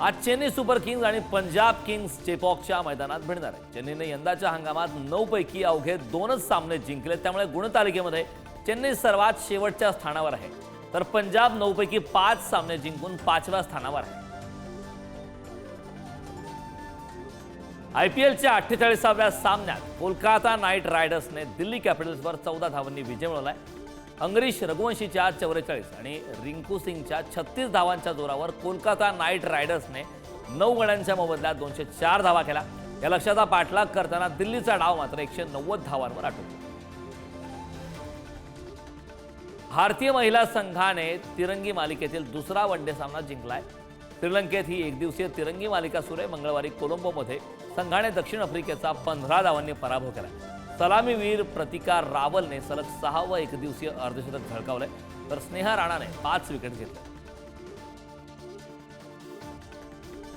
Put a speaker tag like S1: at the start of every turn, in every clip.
S1: आज Chennai super kings आणि Punjab kings चेपॉकच्या मैदानात भिडणार आहे चेन्नईने यंदाच्या हंगामात नऊ पैकी अवघे दोनच सामने जिंकले. त्यामुळे गुणतालिकेमध्ये चेन्नई सर्वात शेवटच्या स्थानावर आहे. तर पंजाब नऊ पैकी पाच सामने जिंकून पाचव्या स्थानावर आहे. आय पी एलच्या अठ्ठेचाळीसाव्या सामन्यात कोलकाता नाईट रायडर्सने दिल्ली कॅपिटल्सवर चौदा धावांनी विजय मिळवलाय. अंगरीश रघुवंशीच्या चौवेचाळीस आणि रिंकू सिंगच्या छत्तीस धावांच्या जोरावर कोलकाता नाईट रायडर्सने नऊ गड्यांच्या मोबदल्यात दोनशे चार धावा केला या लक्षाचा पाठलाग करताना दिल्लीचा डाव मात्र एकशे नव्वद धावांवर आटोपला भारतीय महिला संघाने तिरंगी मालिकेतील दुसरा वनडे सामना जिंकलाय. श्रीलंकेत ही एकदिवसीय तिरंगी मालिका सुरू आहे. मंगळवारी कोलंबोमध्ये संघाने दक्षिण आफ्रिकेचा पंधरा धावांनी पराभव केला. सलामीवीर प्रतिकार रावलने सलग सहावं एकदिवसीय अर्धशतक झळकावलंय. तर स्नेहा राणाने पाच विकेट घेतल्या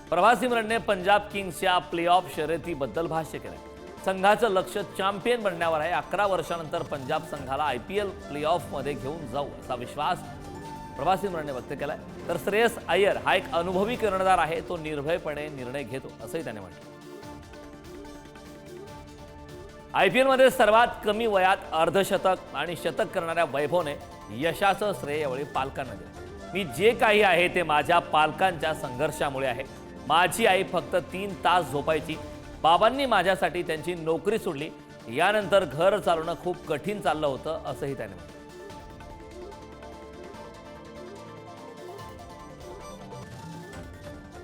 S1: प्रभासी सिमरनने पंजाब किंग्सच्या प्ले ऑफ शर्यतीबद्दल भाष्य केलंय. संघाचं लक्ष चॅम्पियन बनण्यावर आहे. अकरा वर्षानंतर पंजाब संघाला आय पी एल प्ले ऑफमध्ये घेऊन जाऊ असा विश्वास प्रभासी सिमरनने व्यक्त केलाय. तर श्रेयस अय्यर हा एक अनुभवी कर्णधार आहे. तो निर्भयपणे निर्णय घेतो असंही त्याने म्हटलं. आय पी एलमध्ये सर्वात कमी वयात अर्धशतक आणि शतक करणाऱ्या वैभवने यशाचं श्रेय यावेळी पालकांना दिलं. मी जे काही आहे ते माझ्या पालकांच्या संघर्षामुळे आहे. माझी आई फक्त तीन तास झोपायची. बाबांनी माझ्यासाठी त्यांची नोकरी सोडली. यानंतर घर चालवणं खूप कठीण चाललं होतं असंही त्याने म्हटलं.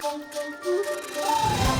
S1: Thank you.